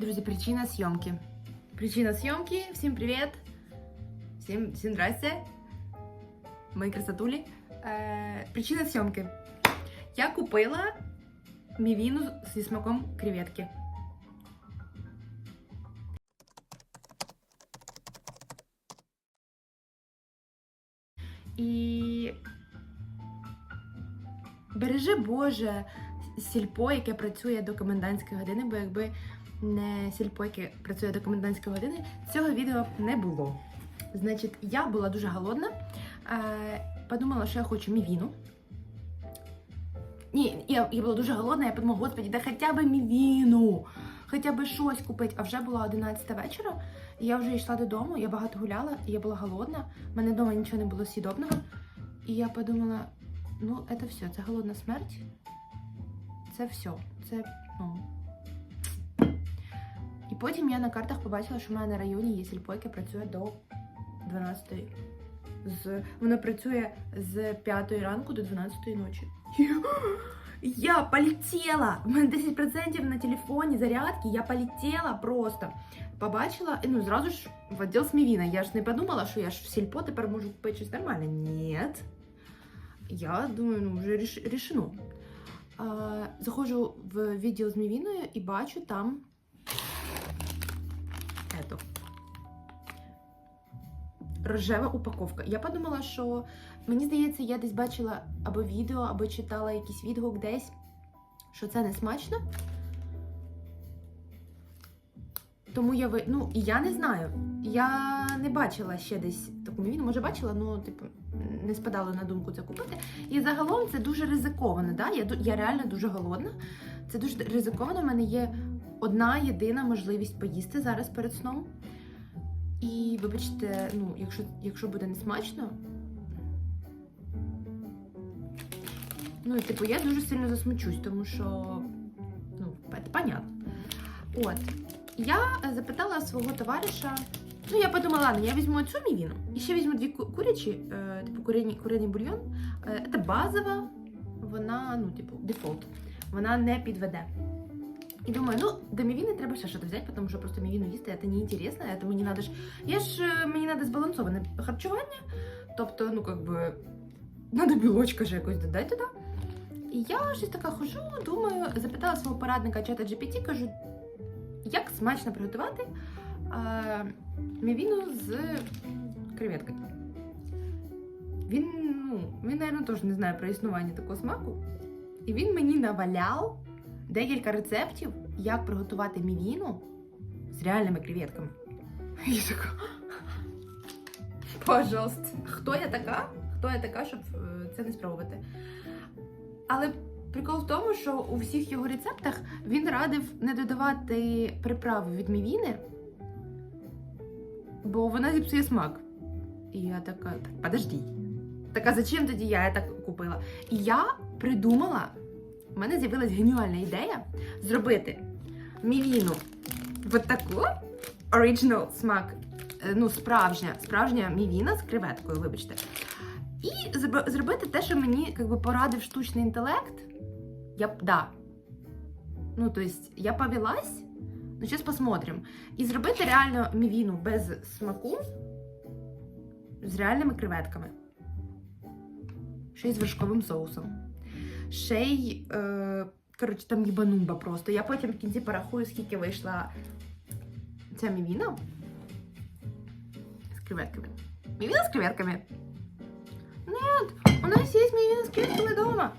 Друзі, причина зйомки. Причина зйомки. Всім привіт. Всім, всім здрасте. Мої красотулі. Е, причина зйомки. Я купила мівіну зі смаком креветки. І бережи Боже сільпо, яке працює до комендантської години, бо якби не сільпо, яке працює до комендантської години, цього відео не було. Значить, я була дуже голодна, е, подумала, що я хочу мівіну. Ні, я, я була дуже голодна, я подумала, господі, да хоча б мівіну, хоча б щось купити. А вже була 11 вечора, і я вже йшла додому, я багато гуляла, і я була голодна, в мене вдома нічого не було сідобного. І я подумала, ну, це все, це голодна смерть. Це все. Це, ну. І потім я на картах побачила, що в мене на районі є сільпо, яке працює до 12 з Воно працює з 5 ранку до 12 ночі. Я полетіла! У мене 10% на телефоні зарядки, я полетіла просто. Побачила, і, ну зразу ж в відділ Смівіна. Я ж не подумала, що я ж в сільпо тепер можу купити щось нормальне. Ні. Я думаю, ну вже ріш, рішено. А, заходжу в відділ з мівіною і бачу там Рожева упаковка. Я подумала, що мені здається, я десь бачила або відео, або читала якийсь відгук десь, що це не смачно. Тому я ви. Ну, і я не знаю. Я не бачила ще десь таку мівіну. Може, бачила, ну, типу, не спадало на думку це купити. І загалом це дуже ризиковано. Да? Я, я реально дуже голодна. Це дуже ризиковано. У мене є одна єдина можливість поїсти зараз перед сном. І вибачте, ну, якщо, якщо буде несмачно. Ну, і типу, я дуже сильно засмучусь, тому що, ну, понятно. От. Я запитала свого товариша. Ну, я подумала, ладно, я візьму цю мівіну і ще візьму дві курячі, е, типу курені, куриний бульйон. Е, це базова, вона, ну, типу, дефолт. Вона не підведе. І думаю, ну, до мівіни треба ще щось взяти, тому що просто мівіну їсти це не інтересно, це мені надо ж. Я ж е, мені треба збалансоване харчування. Тобто, ну, как би, надо білочка ж якось додати туди. І я щось така хожу, думаю, запитала свого порадника чата GPT, кажу, як смачно приготувати а, мівіну з креветкою. Він, ну, він, мабуть, теж не знає про існування такого смаку. І він мені наваляв декілька рецептів, як приготувати мівіну з реальними креветками. Я така. Пожалуйста. Хто я така? Хто я така, щоб е, це не спробувати? Але прикол в тому, що у всіх його рецептах він радив не додавати приправи від мівіни, бо вона зіпсує смак. І я така, так, подожди. Така, зачем тоді я так купила? І я придумала, в мене з'явилась геніальна ідея зробити мівіну в таку оригінал смак, е, ну, справжня, справжня мівіна з креветкою, вибачте. І зробити те, що мені как би, порадив штучний інтелект. Я да. Ну, то я повелась, ну, зараз посмотрим. І зробити реально мівіну без смаку з реальними креветками. Ще й з вершковим соусом. Ще й, е, коротше, там їбанумба просто. Я потім в кінці порахую, скільки вийшла ця мівіна з креветками. Мівіна з креветками. Нет, у нас есть мивина с креветками дома.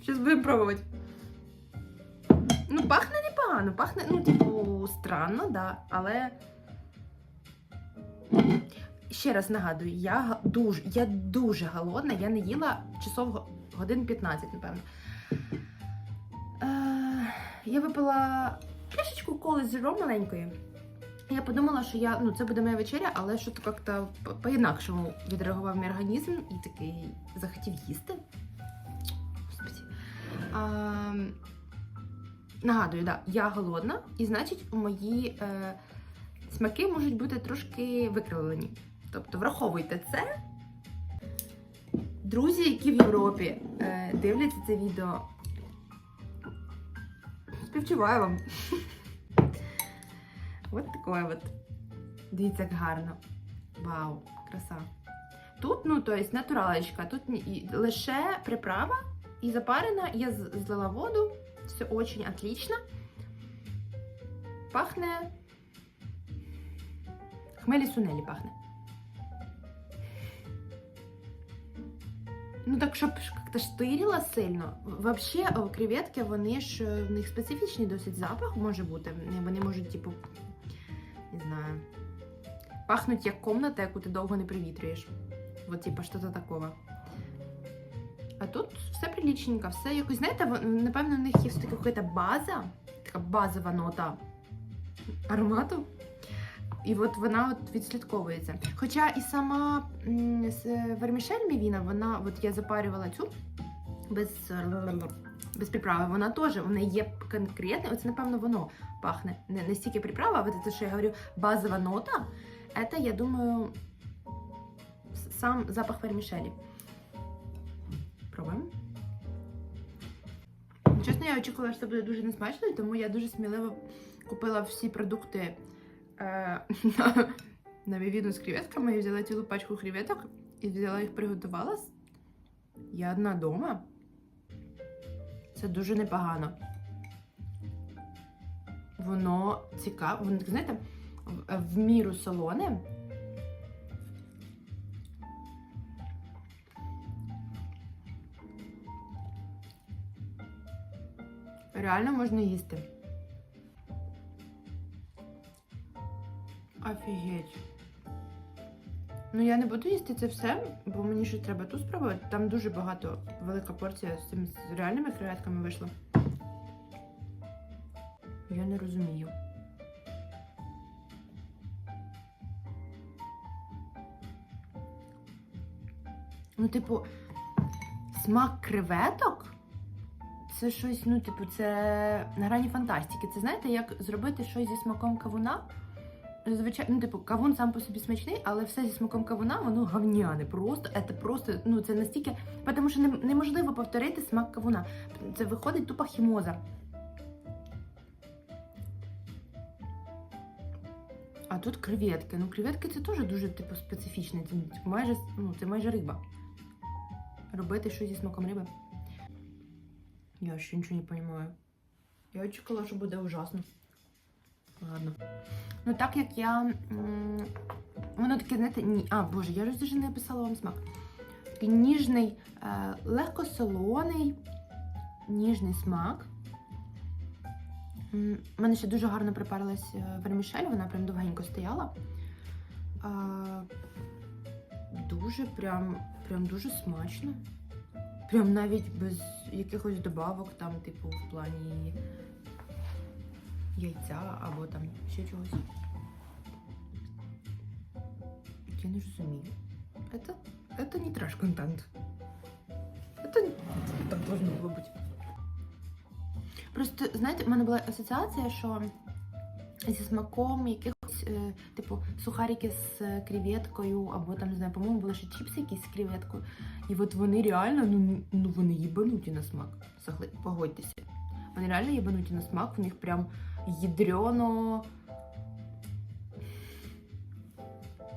Сейчас будем пробовать. Ну, пахне непогано, пахне, ну, типу, странно, да, але. Ще раз нагадую, я дуже, я дуже голодна, я не їла часов годин 15, напевно. Е, я випила пляшечку коли з зером маленької. Я подумала, що я, ну, це буде моя вечеря, але що то як-то по- по-інакшому відреагував мій організм і такий захотів їсти. А, нагадую, да, я голодна, і значить, мої е, смаки можуть бути трошки викривлені. Тобто враховуйте це. Друзі, які в Європі е, дивляться це відео, Співчуваю вам. От таке от. Дивіться, як гарно. Вау, краса. Тут, ну, то есть натуралочка, тут лише приправа і запарена. Я злила воду. Все очень отлично. Пахне. Хмелі сунелі пахне. Ну так, щоб як-то штирило сильно. О, креветки, вони ж е, в них специфічний досить запах може бути. Вони- можуть, типу, не знаю, пахнуть як комната, яку ти довго не привітрюєш. Вот, типа, що-то такого. А тут все прилічненько, все якось, знаєте, напевно, в них є все-таки якась база, така базова нота аромату. І от вона от відслідковується. Хоча і сама вермішель мівіна, вона, от я запарювала цю без, без приправи, вона теж, вона є конкретне, оце, напевно, воно пахне. Не, не стільки приправа, а те, що я говорю, базова нота, це, я думаю, сам запах вермішелі. Пробуємо. Чесно, я очікувала, що це буде дуже несмачно, тому я дуже сміливо купила всі продукти е, на, на з креветками і взяла цілу пачку креветок і взяла їх приготувала. Я одна вдома. Це дуже непогано. Воно цікаве, воно, знаєте, в міру солоне. Реально можна їсти. Офігеть. Ну, я не буду їсти це все, бо мені ще треба ту спробувати. Там дуже багато велика порція з цими з реальними креветками вийшла. Я не розумію. Ну, типу, смак креветок це щось, ну, типу, це на грані фантастики. Це знаєте, як зробити щось зі смаком кавуна? Звичайно, ну, типу, кавун сам по собі смачний, але все зі смаком кавуна, воно гавняне. Просто, це просто, ну, це настільки. Тому що неможливо повторити смак кавуна. Це виходить тупа хімоза. А тут креветки. Ну, креветки це теж дуже типу, специфічне. Це майже, ну, це майже риба. Робити щось зі смаком риби. Я ще нічого не розумію. Я очікувала, що буде ужасно. Ладно. Ну, так як я. Воно таке, знаєте, ні. А, боже, я даже не описала вам смак. Такий ніжний, е, легко солоний, ніжний смак. У мене ще дуже гарно припарилась е, вермішель, вона прям довгенько стояла. Дуже прям, прям дуже смачно. Прям навіть без якихось добавок, там, типу, в плані яйця або там ще чогось. Я не розумію. Это, это не траш-контент. Это не- так должно було бути. Просто, знаєте, в мене була асоціація, що зі смаком якихось, е, типу, сухарики з е, креветкою, або там, не знаю, по-моєму, були ще чіпси якісь з креветкою. І от вони реально, ну, ну вони їбануті на смак. Согли- Погодьтеся. Вони реально їбануті на смак, у них прям ядрено.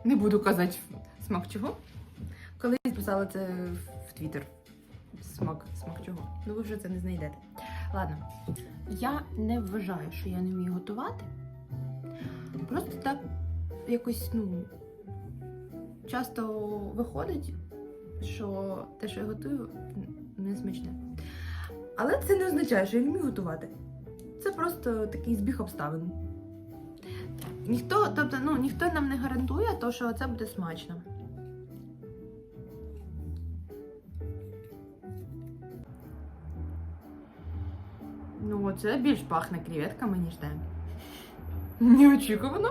Не буду казати смак чого. Колись писала це в Твіттер. Смак, смак чого. Ну ви вже це не знайдете. Ладно. Я не вважаю, що я не вмію готувати. Просто так якось, ну, часто виходить, що те, що я готую, не смачне. Але це не означає, що я не вмію готувати. Це просто такий збіг обставин. Ніхто, тобто, ну, ніхто нам не гарантує, то, що це буде смачно. Ну, це більш пахне креветками, ніж те. Неочікувано.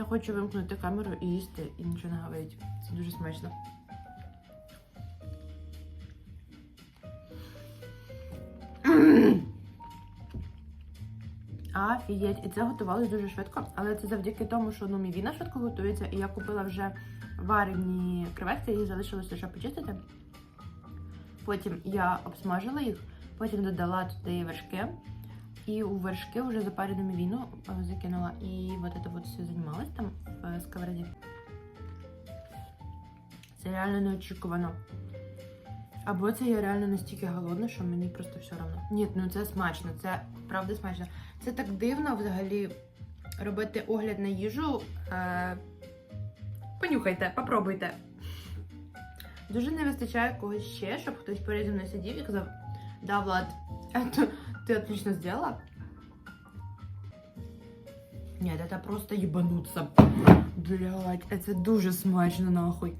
Я хочу вимкнути камеру і їсти і нічого не говорити. Це дуже смачно. Афієть. І це готувалось дуже швидко, але це завдяки тому, що ну, мій віна швидко готується, і я купила вже варені креветки, їх залишилося ще почистити. Потім я обсмажила їх, потім додала туди вершки. І у вершки вже запарену мівіну е, закинула. І от це от все займалось там в е, сковороді. Це реально неочікувано. Або це я реально настільки голодна, що мені просто все одно. Ні, ну це смачно, це правда смачно. Це так дивно взагалі робити огляд на їжу. Е... Понюхайте, попробуйте. Дуже не вистачає когось ще, щоб хтось переді мною сидів і казав: Да, Влад, это ты отлично сделала. Нет, это просто ебануться. Блять, это дуже смачно нахуй.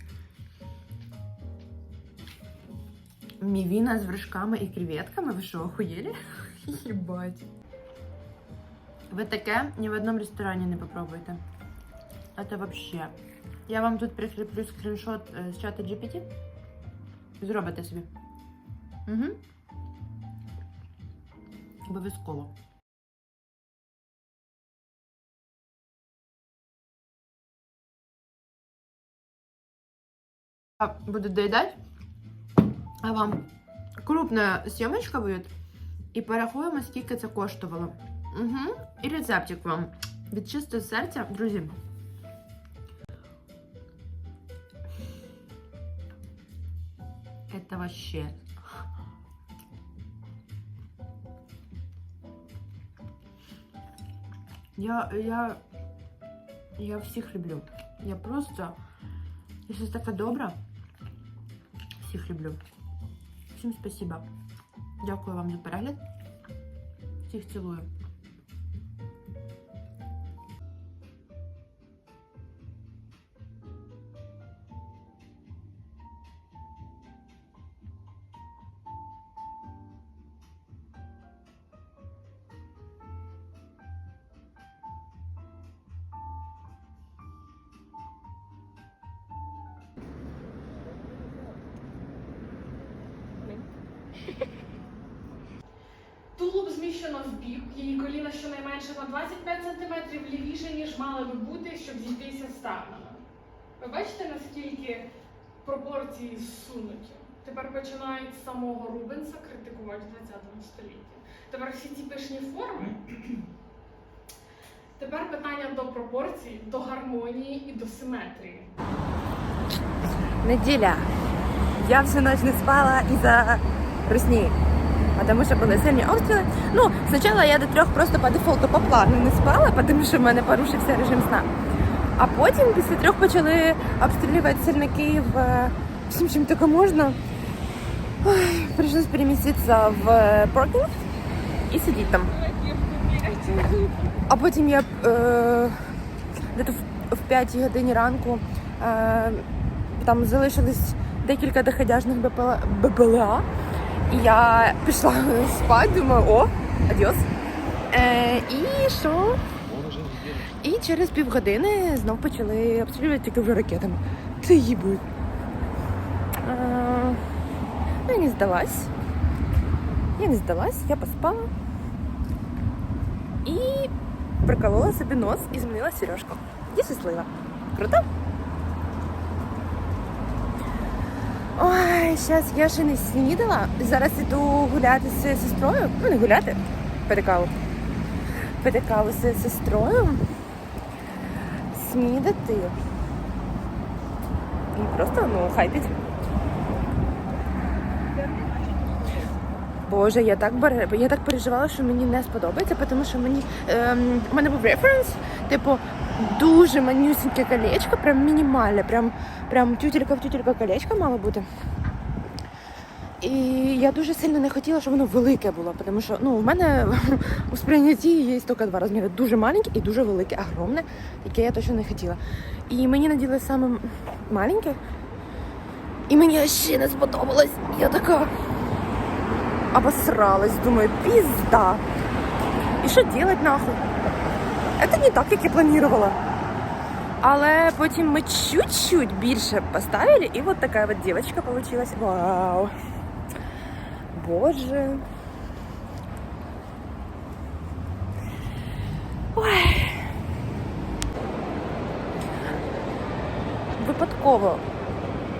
Мівіна з вершками і креветками? Ви що, охуєли? Єбать. Ви таке ні в одному ресторані не попробуйте. Это вообще. Я вам тут прикріплю скріншот е, з чата GPT. Зробите собі. Угу. Обов'язково. Буду доїдати. А вам крупна сьомочка буде. І порахуємо, скільки це коштувало. Угу. І рецептик вам. Від чистого серця, друзі. Это вообще. Я, я, я всіх люблю. Я просто, я щось така добра. Всіх люблю. Всім спасибо. Дякую вам за перегляд. Всіх цілую. Тулуб зміщено в бік, її коліна щонайменше на 25 см лівіше, ніж мали би бути, щоб зійтися стегнами. Ви бачите, наскільки пропорції зсунуті? Тепер починають з самого Рубенса критикувати в 20 столітті. Тепер всі ці пишні форми. Тепер питання до пропорцій, до гармонії і до симетрії. Неделя. Я всю ночь не спала из-за русни. Потому що були сильні обстріли. Ну, спочатку я до трьох просто по дефолту по плану не спала, тому що в мене порушився режим сна. А потім після трьох почали обстрілювати сильно Київ е, всім, чим тільки можна. Ой, Прийшлось переміститися в е, паркінг і сидіти там. А потім я е, в 5 годині ранку е, там залишились декілька доходяжних БПЛА, БПЛА. Я пішла спати, думаю, о, адіос. Е, і що? І через півгодини знов почали обстрілювати тільки ракетами. Це їбуть. Е, ну, я не здалась. Я не здалась, я поспала. І приколола собі нос і змінила сережку. І щаслива. Круто? Зараз я ще не снідала. Зараз іду гуляти з сестрою. Ну, не гуляти, пити каву. Пити каву з сестрою. Снідати. І просто, ну, хайпіть. Боже, я так бере, я так переживала, що мені не сподобається, тому що мені ем, у мене був референс, типу, дуже манюсеньке колечко, прям мінімальне, прям, прям тютелька в тютелька колечко мало бути. І я дуже сильно не хотіла, щоб воно велике було, тому що ну, в мене у сприйнятті є тільки два розміри. Дуже маленьке і дуже велике, огромне, яке я точно не хотіла. І мені наділи саме маленьке. І мені ще не сподобалось. Я така обосралась, думаю, пизда. І що делать нахуй? Це не так, як я планувала. Але потім ми чуть-чуть більше поставили, і от така от дівчинка получилась. Вау! Боже. Ой. Випадково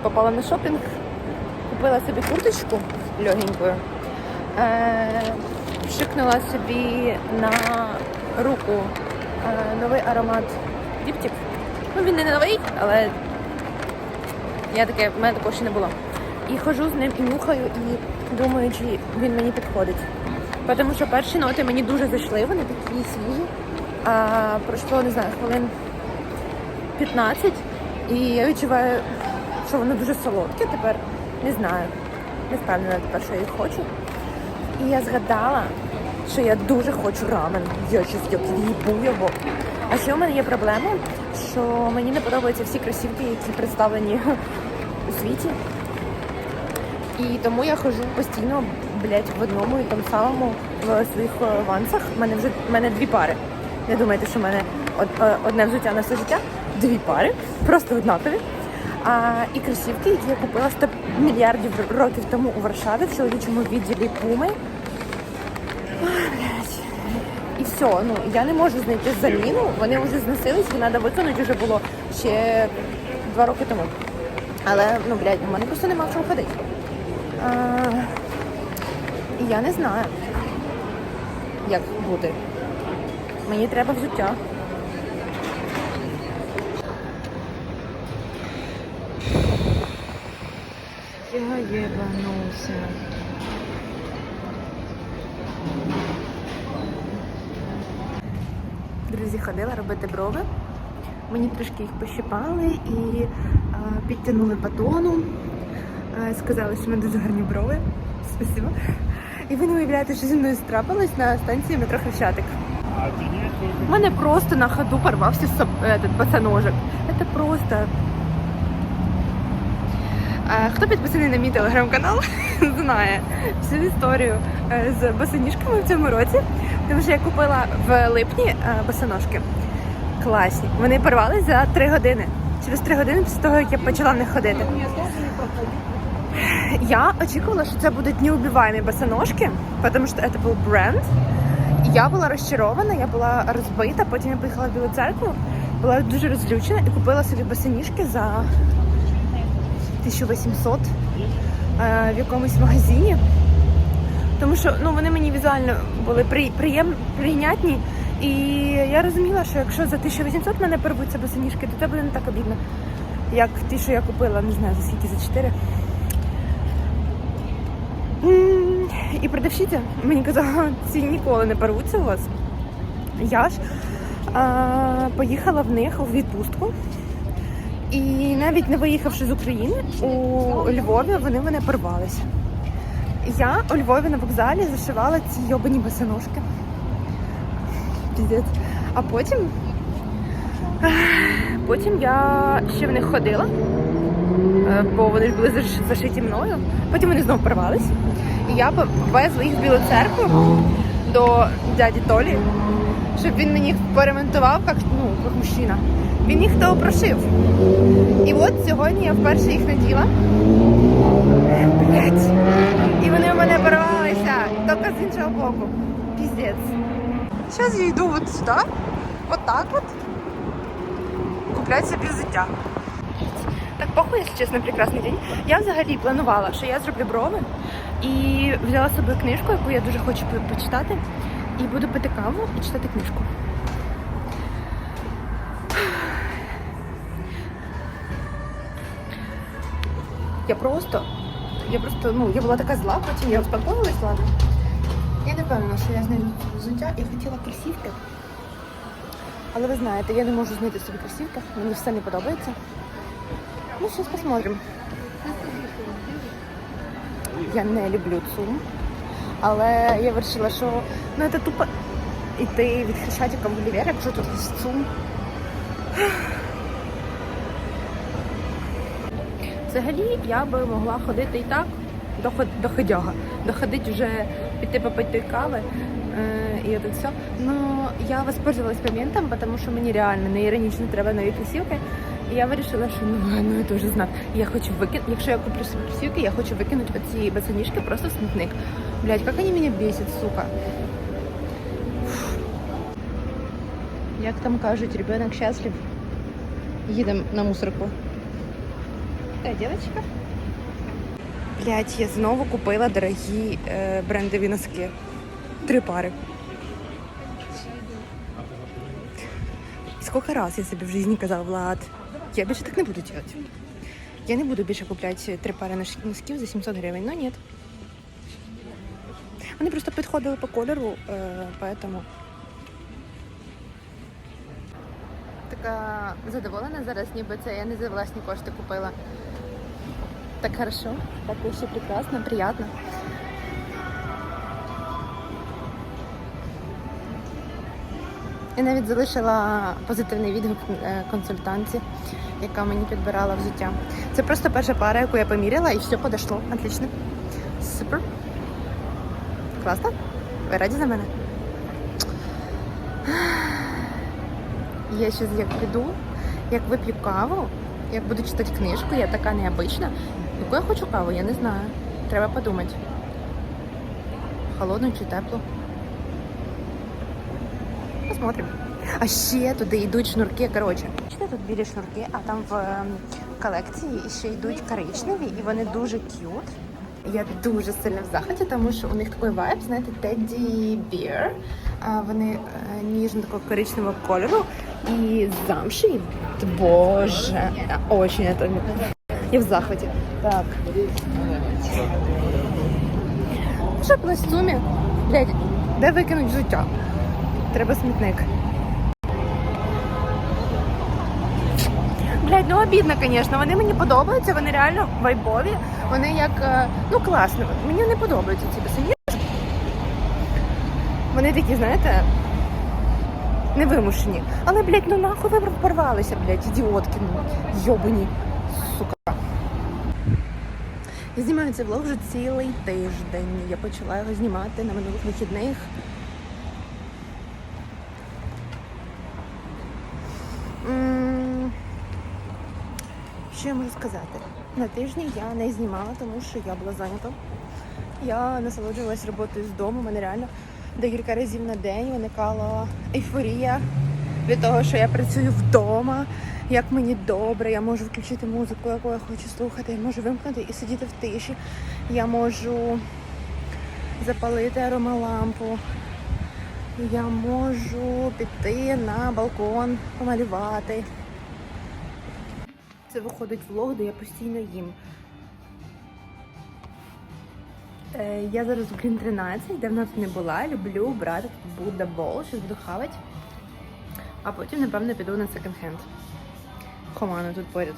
попала на шопінг, купила собі курточку легенькою, е, шикнула собі на руку е, новий аромат Діптік. Ну він не новий, але я таке, в мене такого ще не було. І ходжу з ним і нюхаю, і думаю, чи він мені підходить. Тому що перші ноти мені дуже зайшли, вони такі свіжі. А пройшло, не знаю, хвилин 15, і я відчуваю, що воно дуже солодке тепер. Не знаю. Не впевнена тепер, що я їх хочу. І я згадала, що я дуже хочу рамен. Я щось як їбу його. А ще у мене є проблема, що мені не подобаються всі кросівки, які представлені у світі. І тому я ходжу постійно, блядь, в одному і тому самому в своїх е, вансах. У мене вже в мене дві пари. Не думайте, що в мене е, одне взуття на все життя. Дві пари, просто однакові. А, і кросівки, які я купила 100 мільярдів років тому у Варшаві в чоловічому відділі Пуми. І все, ну я не можу знайти заміну. Вони вже зносились, треба виконати вже було ще два роки тому. Але ну блядь, у мене просто нема в чому ходити. Я не знаю, як буде. Мені треба взуття. Я єбанувся. Друзі, ходила робити брови. Мені трішки їх пощипали і підтягнули батону. Е, Сказали, що в мене дуже гарні брови. Спасибо. І ви не уявляєте, що зі мною страпилось на станції метро Хрещатик. У мене просто на ходу порвався соб- этот, босоножок. Це просто. Е, Хто підписаний на мій телеграм-канал, знає всю історію е, з босоніжками в цьому році. Тому що я купила в липні босоножки. Класні. Вони порвались за 3 години. Через 3 години після того, як я почала в них ходити. Я очікувала, що це будуть неубиваємі босоножки, тому що це був бренд. Я була розчарована, я була розбита. Потім я поїхала в Білу церкву, була дуже розлючена і купила собі босоніжки за 1800 е, в якомусь магазині. Тому що ну, вони мені візуально були при, приєм, прийнятні. І я розуміла, що якщо за 1800 мене порвуться босоніжки, то це буде не так обідно, як ті, що я купила, не знаю, за скільки, за 4. І продавщиця мені казала, ці ніколи не порвуться у вас. Я ж а, поїхала в них у відпустку. І навіть не виїхавши з України у Львові, вони мене порвалися. Я у Львові на вокзалі зашивала ці йобані босоножки. Піздець. А потім. Потім я ще в них ходила, бо вони ж були зашиті мною. Потім вони знову порвались. І я повезла їх в Білу церкву до дяді Толі, щоб він мені їх поремонтував, як, ну, як мужчина. Він їх то прошив. І от сьогодні я вперше їх наділа. Блять. І вони в мене порвалися, тільки з іншого боку. Піздець. Зараз я йду от сюди, от так от. Купляти собі взуття. Похуй, якщо чесно, прекрасний день. Я взагалі планувала, що я зроблю брови і взяла з собою книжку, яку я дуже хочу почитати. І буду пити каву і читати книжку. Я просто, я просто, ну, я була така зла, потім я успокоїлась, ладно. Я не впевнена, що я знайду взуття. Я хотіла кросівки. Але ви знаєте, я не можу знайти собі кросівки, мені все не подобається. Ну, зараз посмотрим. Я не люблю ЦУМ, але я вирішила, що ну, це тупо йти від Хрещатика в універ, якщо тут є ЦУМ. Взагалі я би могла ходити і так, до, до ходяга, доходити вже піти попити кави е, і от все. Ну я воспользовалась моментом, тому що мені реально не іронічно треба нові кросівки. Я вирішила, що ну ладно, це вже знак. Я хочу викинути, якщо я куплю собі кросівки, я хочу викинути оці босоніжки просто смітник. Блять, як вони мене бесять, сука. Як там кажуть, ребенок щаслив. Їдемо на мусорку. Та, дівчинка. Блять, я знову купила дорогі е, брендові носки. Три пари. Сколько раз я собі в житті казав, Влад, я більше так не буду делать. Я не буду більше купляти три пари носків за 700 гривень, ну ні. Вони просто підходили по кольору, е, поэтому. Така задоволена зараз, ніби це я не за власні кошти купила. Так хорошо, так вообще прекрасно, приятно. Я навіть залишила позитивний відгук е, консультанті, яка мені підбирала взуття. Це просто перша пара, яку я поміряла, і все подошло. Отлично. Супер. Класно? Ви раді за мене? Я ще як піду, як вип'ю каву, як буду читати книжку, я така необична. Яку я хочу каву, я не знаю. Треба подумати. Холодну чи теплу. Посмотрим. А ще туди йдуть шнурки. Коротше, бачите, тут білі шнурки, а там в ем, колекції ще йдуть коричневі, і вони дуже к'ют. Я дуже сильно в захваті, тому що у них такий вайб, знаєте, Тедді Бір. Вони е, ніжно такого коричневого кольору і замші. Боже, очень это. Я в захваті. Так. Що в сумі? Блядь, де викинуть взуття? Треба смітник. Блядь, ну обідно, звісно. Вони мені подобаються, вони реально вайбові. Вони як, е, ну класно. Мені не подобаються ці пісені. Вони такі, знаєте, невимушені. Але, блядь, ну нахуй ви порвалися, блядь, ідіотки, ну, йобані, сука. Я знімаю цей влог вже цілий тиждень. Я почала його знімати на минулих вихідних. Що я можу сказати? На тижні я не знімала, тому що я була зайнята. Я насолоджувалась роботою з дому. Мене реально декілька разів на день виникала ейфорія від того, що я працюю вдома, як мені добре, я можу включити музику, яку я хочу слухати, я можу вимкнути і сидіти в тиші. Я можу запалити аромалампу. Я можу піти на балкон, помалювати. Це виходить влог, де я постійно їм. Е, я зараз в Green 13, давно тут не була. Люблю брати тут Будда щось буду хавати. А потім, напевно, піду на секонд-хенд. Хомана тут поряд.